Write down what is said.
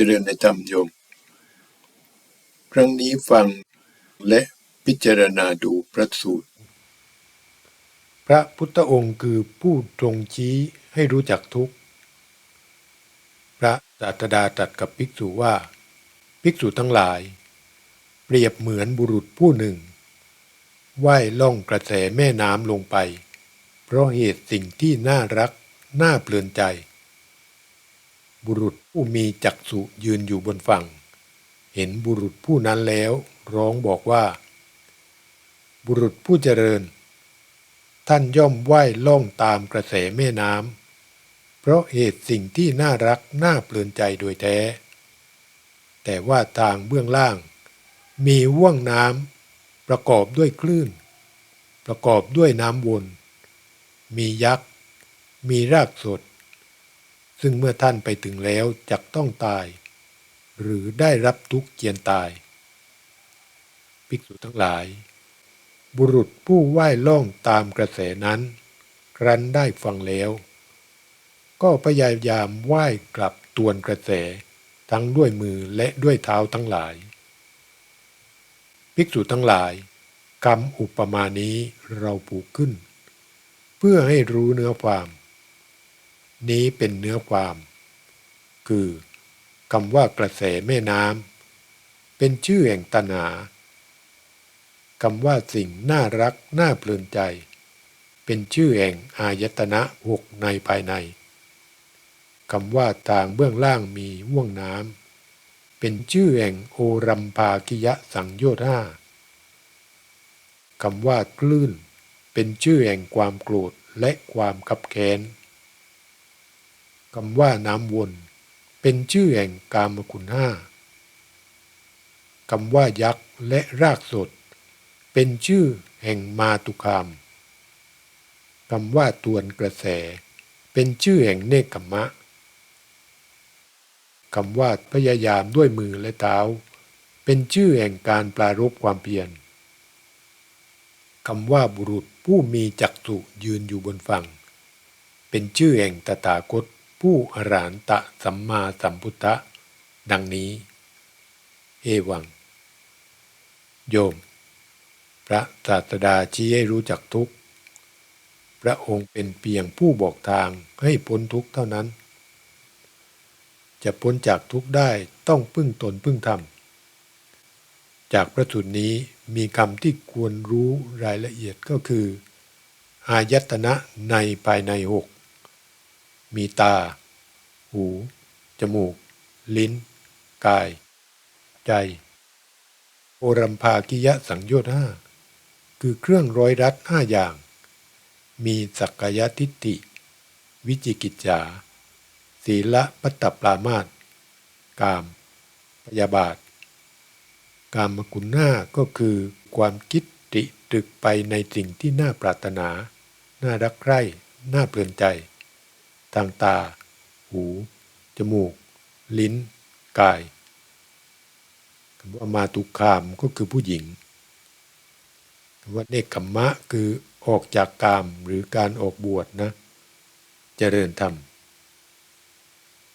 เจริญในธรรมโยม ครั้งนี้ฟังและพิจารณาดูพระสูตร พระพุทธองค์คือผู้ตรงชี้ให้รู้จักทุกข์ พระศาสดาตรัสกับภิกษุว่า ภิกษุทั้งหลาย เปรียบเหมือนบุรุษผู้หนึ่งว่ายล่องกระแสแม่น้ำลงไป เพราะเหตุสิ่งที่น่ารักน่าเพลินใจ บุรุษผู้มีจักษุยืนอยู่บนฝั่ง เห็นบุรุษผู้นั้นแล้วร้องบอกว่า บุรุษผู้เจริญ ท่านย่อมว่ายล่องตามกระแสแม่น้ำเพราะเหตุสิ่งที่น่ารักน่าเพลินใจโดยแท้ แต่ว่าทางเบื้องล่าง มีว่วงน้ำประกอบด้วยคลื่น ประกอบด้วยน้ำวน มียักษ์ มีรากสด ซึ่งเมื่อท่านไปถึงแล้วจักต้องตาย หรือได้รับทุกข์เกียนตาย ภิกษุทั้งหลาย บุรุษผู้ว่ายล่องตามกระแสนั้น ครั้นได้ฟังแล้ว ก็พยายามว่ายกลับตวนกระแสทั้งด้วยมือและด้วยเท้าทั้งหลาย ภิกษุทั้งหลายคำอุปมานี้เราผูกขึ้น เพื่อให้รู้เนื้อความ นี้เป็นเนื้อความ คือคำว่ากระแสแม่น้ำเป็นชื่อแห่งตัณหาคำว่าสิ่งน่ารักน่าเพลินใจ เป็นชื่อแห่งอายตนะหกในภายในคำว่าทางเบื้องล่างมีว่วงน้ำเป็นชื่อแห่งโอรัมภากิยะสังโยชน์ห้าคำว่าคลื่น เป็นชื่อแห่งความโกรธและความขับแค้น คำว่าน้ำวน เป็นชื่อแห่งกามคุณห้าคำว่ายักษ์และรากสด เป็นชื่อแห่งมาตุคามคำว่าตวนกระแส เป็นชื่อแห่งเนกขมมะคำว่าพยายามด้วยมือและเท้า เป็นชื่อแห่งการปรารบความเพียรคำว่าบุรุษผู้มีจักษุยืนอยู่บนฝั่ง เป็นชื่อแห่งตถาคต ผู้อรหันตะสัมมาสัมพุทธะดังนี้ เอวัง โยม พระศาสดาชี้ให้รู้จักทุกข์ พระองค์เป็นเพียงผู้บอกทางให้พ้นทุกข์เท่านั้น จะพ้นจากทุกข์ได้ต้องพึ่งตนพึ่งธรรม จากพระสูตรนี้มีคำที่ควรรู้รายละเอียดก็คือ อายตนะในภายในหก มีตา หู จมูก ลิ้น กาย ใจ โอรัมภากิยะสังโยชน์ห้าคือเครื่องร้อยรัดห้าอย่าง มีสักกายทิฏฐิ วิจิกิจจาศีละปัตตปรามาตกาม พยาบาท กามกุณหน้าก็คือความคิดติตรึกไปในสิ่งที่น่าปรารถนา น่ารักใคร่ น่าเพลินใจ ทางตา หู จมูก ลิ้น กายคำว่ามาตุคามก็คือผู้หญิงคำว่าเนกขมมะคือออกจากกามหรือการออกบวชนะ เจริญธรรม